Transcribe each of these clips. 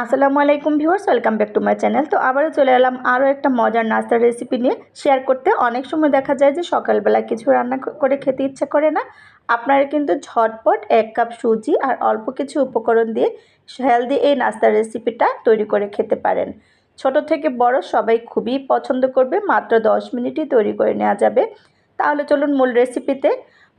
আসসালামু আলাইকুম viewers, welcome back to my channel. তো আবারও চলে এলাম আরও একটা মজার নাস্তার রেসিপি নিয়ে। শেয়ার করতে অনেক সময় দেখা যায় যে সকালবেলা কিছু রান্না করে খেতে ইচ্ছা করে না। আপনারা কিন্তু ঝটপট এক কাপ সুজি আর অল্প কিছু উপকরণ দিয়ে হেলদি এই নাস্তার রেসিপিটা তৈরি করে খেতে পারেন। ছোট থেকে বড় সবাই খুবই পছন্দ করবে, মাত্র দশ মিনিটই তৈরি করে নেওয়া যাবে। তাহলে চলুন মূল রেসিপিতে।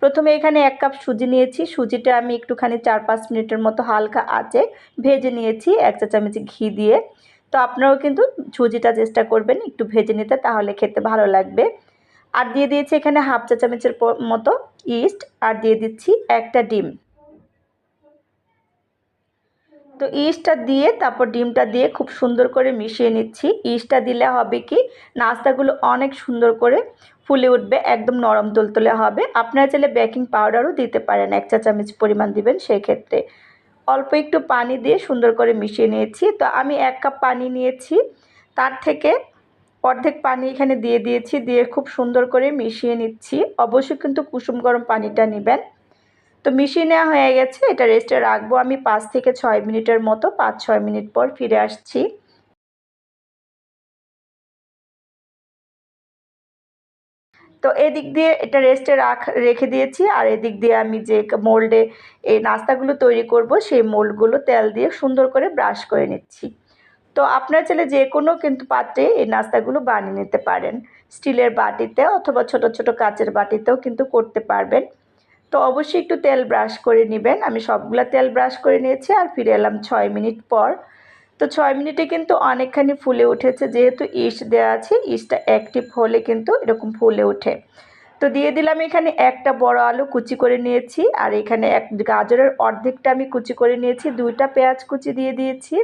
প্রথমে এখানে এক কাপ সুজি নিয়েছি। সুজিটা আমি একটুখানি চার পাঁচ মিনিটের মতো হালকা আঁচে ভেজে নিয়েছি এক চা চামচ ঘি দিয়ে। তো আপনারাও কিন্তু সুজিটা চেষ্টা করবেন একটু ভেজে নিতে, তাহলে খেতে ভালো লাগবে। আর দিয়ে দিয়েছি এখানে হাফ চা চামচের মতো ইস্ট। আর দিয়ে দিচ্ছি একটা ডিম। তো ইস্টটা দিয়ে, তারপর ডিমটা দিয়ে খুব সুন্দর করে মিশিয়ে নিচ্ছি। ইস্টটা দিলে হবে কি, নাস্তাগুলো অনেক সুন্দর করে ফুলে উঠবে, একদম নরম তুলতুলে হবে। আপনারা চাইলে বেকিং পাউডারও দিতে পারেন, এক চা চামচ পরিমাণ দিবেন সেক্ষেত্রে। অল্প একটু পানি দিয়ে সুন্দর করে মিশিয়ে নিয়েছি। তো আমি এক কাপ পানি নিয়েছি, তার থেকে অর্ধেক পানি এখানে দিয়ে দিয়েছি, দিয়ে খুব সুন্দর করে মিশিয়ে নিচ্ছি। অবশ্যই কিন্তু কুসুম গরম পানিটা নেবেন। তো মিশিয়ে নেওয়া হয়ে গেছে, এটা রেস্টে রাখব। আমি পাঁচ থেকে ছয় মিনিটের মতো, পাঁচ ছয় মিনিট পর ফিরে আসছি। তো এদিক দিয়ে এটা রেস্টে রাখ, রেখে দিয়েছি। আর এদিক দিয়ে আমি যে মোল্ডে এই নাস্তাগুলো তৈরি করব, সেই মোল্ডগুলো তেল দিয়ে সুন্দর করে ব্রাশ করে নিচ্ছি। তো আপনার ছেলে যে কোনো কিন্তু পাত্রে এই নাস্তাগুলো বানিয়ে নিতে পারেন। স্টিলের বাটিতে অথবা ছোট ছোট কাচের বাটিতেও কিন্তু করতে পারবেন। তো অবশ্যই একটু তেল ব্রাশ করে নেবেন। আমি সবগুলা তেল ব্রাশ করে নিয়েছি আর ফিরে এলাম ছয় মিনিট পর। তো ছয় মিনিটে কিন্তু অনেকখানি ফুলে উঠেছে। যেহেতু ইস্ট দেওয়া আছে, ইস্টটা অ্যাক্টিভ হলে কিন্তু এরকম ফুলে ওঠে। তো দিয়ে দিলাম এখানে একটা বড় আলু কুচি করে নিয়েছি। আর এখানে এক গাজরের অর্ধেকটা আমি কুচি করে নিয়েছি। দুইটা পেঁয়াজ কুচি দিয়ে দিয়েছি।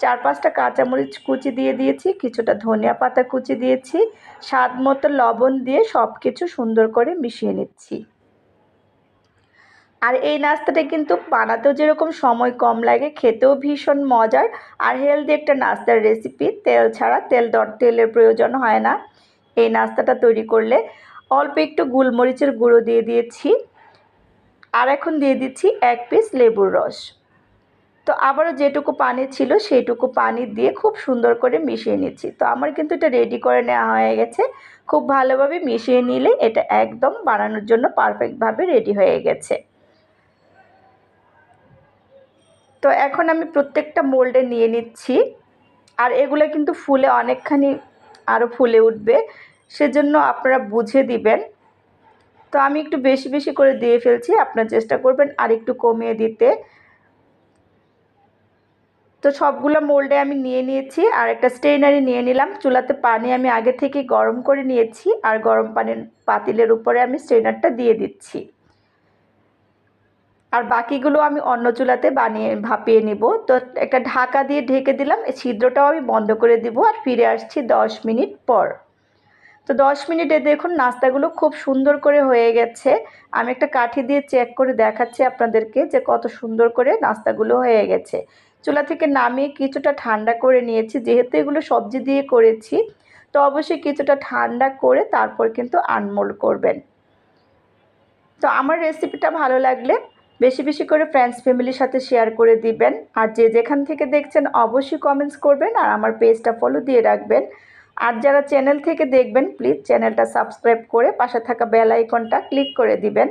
চার পাঁচটা কাঁচামরিচ কুচি দিয়ে দিয়েছি। কিছুটা ধনিয়া পাতা কুচি দিয়েছি। স্বাদ মতো লবণ দিয়ে সব কিছু সুন্দর করে মিশিয়ে নিচ্ছি। আর এই নাস্তাটা কিন্তু বানাতেও যেরকম সময় কম লাগে, খেতেও ভীষণ মজার। আর হেলদি একটা নাস্তার রেসিপি তেল ছাড়া তেল দর, তেলের প্রয়োজন হয় না। এই নাস্তাটা তৈরি করলে অল্প একটু গোলমরিচের গুঁড়ো দিয়ে দিয়েছি। আর এখন দিয়ে দিচ্ছি এক পিস লেবুর রস। তো আবারও যেটুকু পানি ছিল সেইটুকু পানি দিয়ে খুব সুন্দর করে মিশিয়ে নিচ্ছি। তো আমার কিন্তু এটা রেডি করে নেওয়া হয়ে গেছে। খুব ভালোভাবে মিশিয়ে নিলে এটা একদম বানানোর জন্য পারফেক্টভাবে রেডি হয়ে গেছে। তো এখন আমি প্রত্যেকটা মোল্ডে নিয়ে নিচ্ছি। আর এগুলো কিন্তু ফুলে অনেকখানি আরও ফুলে উঠবে। সেজন্য আপনারা বুঝে দিবেন। তো আমি একটু বেশি বেশি করে দিয়ে ফেলছি। আপনার চেষ্টা করবেন আর একটু কমিয়ে দিতে। তো সবগুলো মোল্ডে আমি নিয়ে নিয়েছি। আর একটা স্টেইনারি নিয়ে নিলাম। চুলাতে পানি আমি আগে থেকে গরম করে নিয়েছি। আর গরম পানির পাতিলের উপরে আমি স্টেইনারটা দিয়ে দিচ্ছি। আর বাকিগুলো আমি অন্য চুলাতে বানিয়ে ভাপিয়ে নিব। তো একটা ঢাকা দিয়ে ঢেকে দিলাম, এই ছিদ্রটাও আমি বন্ধ করে দিব আর ফিরে আসছি দশ মিনিট পর। তো দশ মিনিটে দেখুন নাস্তাগুলো খুব সুন্দর করে হয়ে গেছে। আমি একটা কাঠি দিয়ে চেক করে দেখাচ্ছি আপনাদেরকে যে কত সুন্দর করে নাস্তাগুলো হয়ে গেছে। চুলা থেকে নামিয়ে কিছুটা ঠান্ডা করে নিয়েছি, যেহেতু এগুলো সবজি দিয়ে করেছি, তো অবশ্যই কিছুটা ঠান্ডা করে তারপর কিন্তু আনমোল করবেন। তো আমার রেসিপিটা ভালো লাগলে বেশি বেশি করে ফ্রেন্ডস ফ্যামিলির সাথে শেয়ার করে দিবেন। আর যে যেখান থেকে দেখছেন, অবশ্যই কমেন্টস করবেন আর আমার পেজটা ফলো দিয়ে রাখবেন। আর যারা চ্যানেল থেকে দেখবেন প্লিজ চ্যানেলটা সাবস্ক্রাইব করে পাশে থাকা বেল আইকনটা ক্লিক করে দিবেন।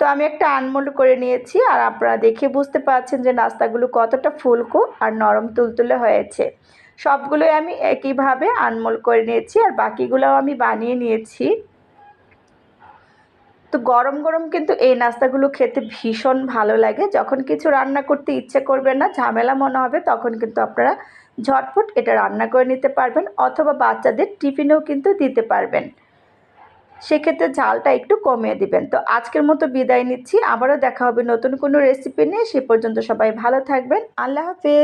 তো আমি একটা আনমোল্ড করে নিয়েছি আর আপনারা দেখে বুঝতে পারছেন যে নাস্তাগুলো কতটা ফুলকো আর নরম তুলতুলে হয়েছে। সবগুলোই আমি একইভাবে আনমোল করে নিয়েছি আর বাকিগুলোও আমি বানিয়ে নিয়েছি। তো গরম গরম কিন্তু এই নাস্তাগুলো খেতে ভীষণ ভালো লাগে। যখন কিছু রান্না করতে ইচ্ছে করবে না, ঝামেলা মনে হবে, তখন কিন্তু আপনারা ঝটপট এটা রান্না করে নিতে পারবেন অথবা বাচ্চাদের টিফিনেও কিন্তু দিতে পারবেন। সেক্ষেত্রে ঝালটা একটু কমিয়ে দিবেন। তো আজকের মতো বিদায় নিচ্ছি। আবারও দেখা হবে নতুন কোনো রেসিপি নিয়ে। সে পর্যন্ত সবাই ভালো থাকবেন। আল্লাহ হাফেজ।